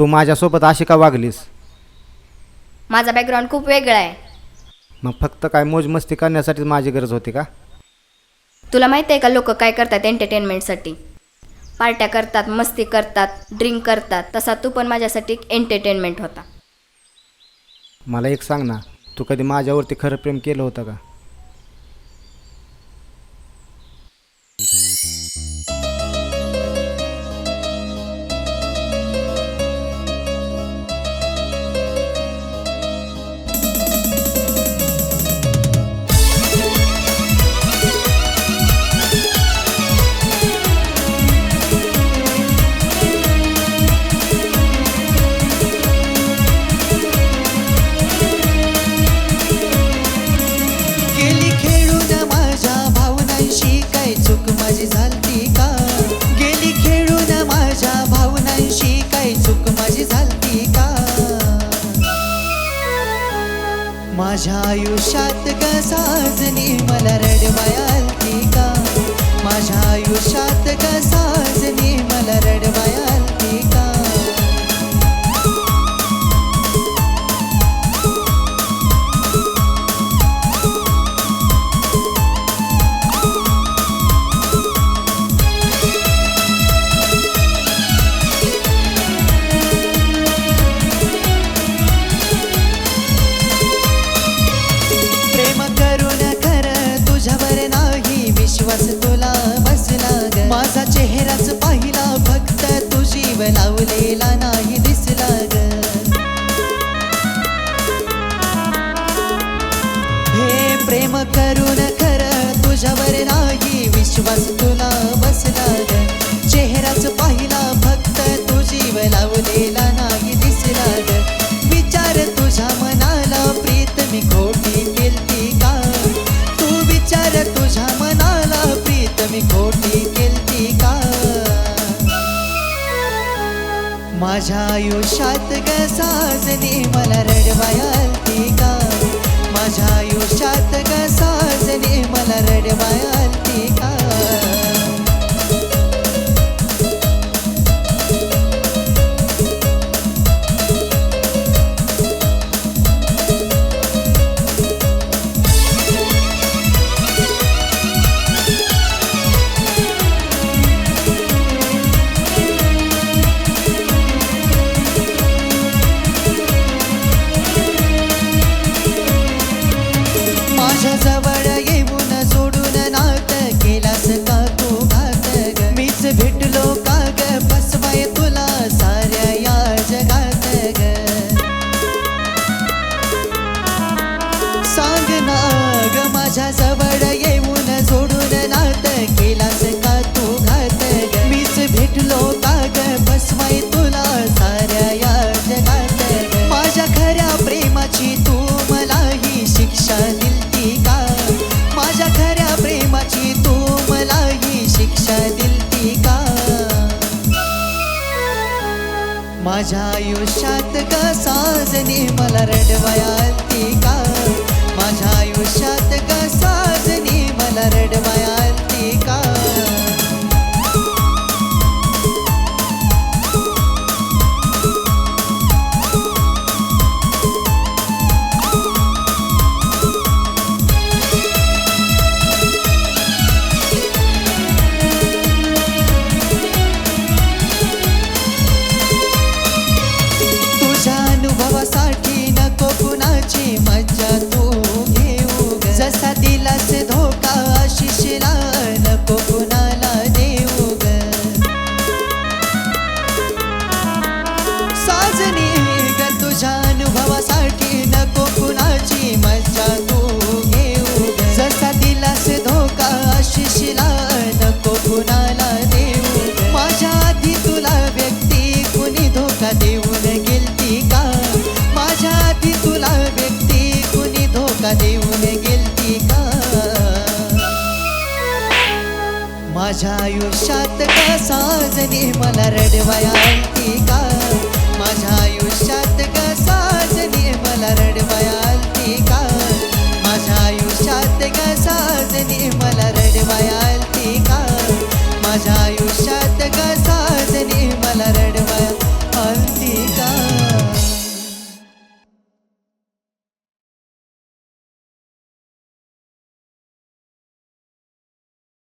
तू माझ्यासोबत अशी का वागलीस? माझा बॅकग्राऊंड खूप वेगळा आहे. मग फक्त काय मोज मस्ती करण्यासाठीच माझी गरज होती का? तुला माहिती आहे का लोक काय करतात एंटरटेनमेंटसाठी पार्ट्या करतात मस्ती करतात ड्रिंक करतात तसा तू पण माझ्यासाठी एक एंटरटेनमेंट होता. मला एक सांग ना तू कधी माझ्यावरती खरं प्रेम केलं होतं का? माझ्या आयुष्यात ग साजनी मला रडवायालती का? माझ्या आयुष्यात कसाजनी साजनी मला रडवायालती माझ्या आयुष्यात ग साजनी मला रडवायालती का? माझ्या आयुष्यात ग साजनी मला रडवायाल ती माझ्या जवळ येऊन सोडून नात केलास का तू घात? मीच भेटलो का ग बसवाय तुला साऱ्या या जगात माझ्या खऱ्या प्रेमाची तू मला ही शिक्षा दिलती का? माझ्या खऱ्या प्रेमाची तू मला ही शिक्षा दिलती का? माझ्या आयुष्यात ग साजनी आयुष्यात कसा साजली मला रडवाया आलती का? माझ्या आयुष्यात कसा साजली मला रडवाया आलती का?